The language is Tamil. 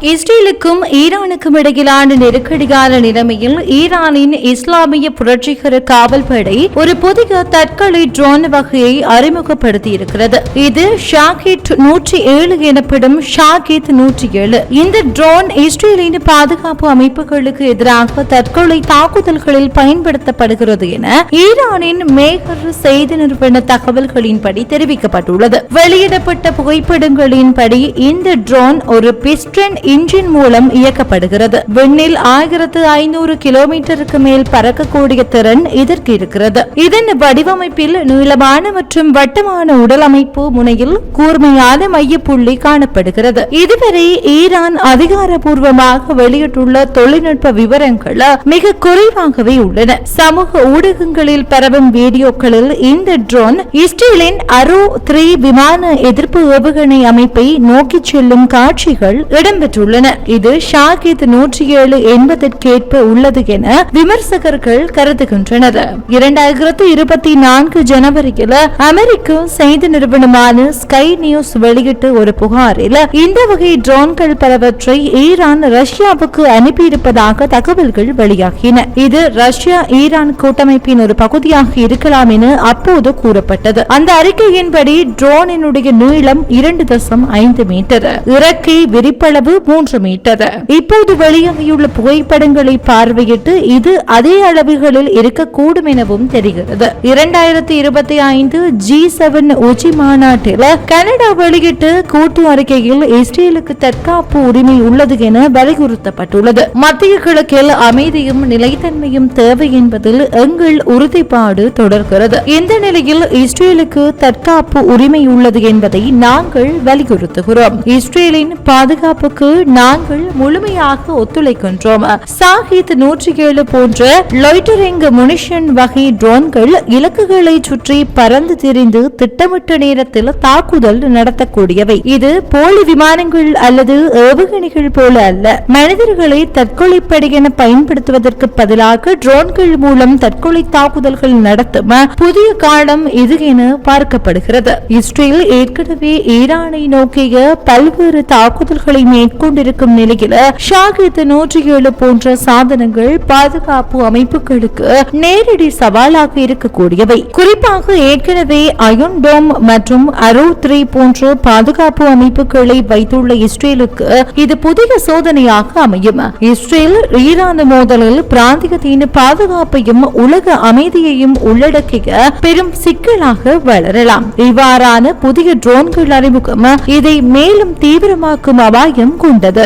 இஸ்ரேலுக்கும் ஈரானுக்கும் இடையிலான நெருக்கடியான நிலைமையில் ஈரானின் இஸ்லாமிய புரட்சிகர காவல்படை ஒரு புதிய தற்கொலை ட்ரோன் வகையை அறிமுகப்படுத்தியிருக்கிறது. இது ஷாகிட் நூற்றி ஏழு எனப்படும் ஷாகித் நூற்றி ஏழு. இந்த ட்ரோன் இஸ்ரேலின் பாதுகாப்பு அமைப்புகளுக்கு எதிராக தற்கொலை தாக்குதல்களில் பயன்படுத்தப்படுகிறது என ஈரானின் மேகர் செய்தி நிறுவன தகவல்களின்படி தெரிவிக்கப்பட்டுள்ளது. வெளியிடப்பட்ட புகைப்படங்களின்படி இந்த ட்ரோன் ஒரு பிஸ்டன் இன்ஜின் மூலம் இயக்கப்படுகிறது. விண்ணில் ஆயிரத்து ஐநூறு கிலோமீட்டருக்கு மேல் பறக்கக்கூடிய திறன் இதற்கு இருக்கிறது. இதன் வடிவமைப்பில் நீளமான மற்றும் வட்டமான உடல் அமைப்பு முனையில் கூர்மையான மையப்புள்ளி காணப்படுகிறது. இதுவரை ஈரான் அதிகாரபூர்வமாக வெளியிட்டுள்ள தொழில்நுட்ப விவரங்கள் மிக குறைவாகவே உள்ளன. சமூக ஊடகங்களில் பரவும் வீடியோக்களில் இந்த ட்ரோன் இஸ்ரேலின் அரோ த்ரீ விமான எதிர்ப்பு ஏவுகணை அமைப்பை நோக்கிச் செல்லும் காட்சிகள் பெற்றுள்ளன இது ஷாகித் நூற்றி ஏழு என்பதற்கேற்ப உள்ளது என விமர்சகர்கள் கருதுகின்றனர். இரண்டாயிரத்து இருபத்தி நான்கு ஜனவரியில் அமெரிக்க செய்தி நிறுவனமான ஸ்கை நியூஸ் வெளியிட்ட ஒரு புகாரில் இந்த வகை ட்ரோன்கள் பலவற்றை ஈரான் ரஷ்யாவுக்கு அனுப்பியிருப்பதாக தகவல்கள் வெளியாகின. இது ரஷ்யா ஈரான் கூட்டமைப்பின் ஒரு பகுதியாக இருக்கலாம் என அப்போது கூறப்பட்டது. அந்த அறிக்கையின்படி ட்ரோனினுடைய நீளம் இரண்டு தசம் ஐந்து மீட்டர். இறக்கை விரிப்பளவு மூன்று மீட்டர். இப்போது வெளியாகியுள்ள புகைப்படங்களை பார்வையிட்டு இது அதே அளவுகளில் இருக்கக்கூடும் எனவும் தெரிகிறது. இரண்டாயிரத்தி இருபத்தி ஐந்து ஜி செவன் உச்சி மாநாட்டில் கனடா வெளியிட்டு கூட்டு அறிக்கையில் இஸ்ரேலுக்கு தற்காப்பு உரிமை உள்ளது என வலியுறுத்தப்பட்டுள்ளது. மத்திய கிழக்கில் அமைதியும் நிலைத்தன்மையும் தேவை என்பதில் எங்கள் உறுதிப்பாடு தொடர்கிறது. இந்த நிலையில் இஸ்ரேலுக்கு தற்காப்பு உரிமை உள்ளது என்பதை நாங்கள் வலியுறுத்துகிறோம். இஸ்ரேலின் பாதுகாப்புக்கு நாங்கள் முழுமையாக ஒத்துழைக்கின்றோம். சாஹித் நூற்றி ஏழு போன்ற லொய்டரிங் முனிஷன் வகை ட்ரோன்கள் இலக்குகளை சுற்றி பறந்து திரிந்து திட்டமிட்ட நேரத்தில் தாக்குதல் நடத்தக்கூடியவை. இது போலி விமானங்கள் அல்லது ஏவுகணைகள் போல அல்ல. மனிதர்களை தற்கொலைப்படை என பயன்படுத்துவதற்கு பதிலாக ட்ரோன்கள் மூலம் தற்கொலை தாக்குதல்கள் நடத்தும் புதிய காலம் இது என பார்க்கப்படுகிறது. இஸ்ரேல் ஏற்கனவே ஈரானை நோக்கிய பல்வேறு தாக்குதல்களை கொண்டிருக்கும் நிலையில ஷாகித் நூற்றி ஏழு போன்ற சாதனங்கள் பாதுகாப்பு அமைப்புகளுக்கு நேரடி சவாலாக இருக்கக்கூடியவை. குறிப்பாக ஏற்கனவே அயுன்டோம் மற்றும் அரோ த்ரீ போன்ற பாதுகாப்பு அமைப்புகளை வைத்துள்ள இஸ்ரேலுக்கு இது புதிய சோதனையாக அமையும். இஸ்ரேல் ஈரான் மோதலில் பிராந்தியத்தின் பாதுகாப்பையும் உலக அமைதியையும் உள்ளடக்கிய பெரும் சிக்கலாக வளரலாம். இவ்வாறான புதிய ட்ரோன்கள் அறிமுகம் இதை மேலும் தீவிரமாக்கும் அபாயம் கொண்டு கொண்டது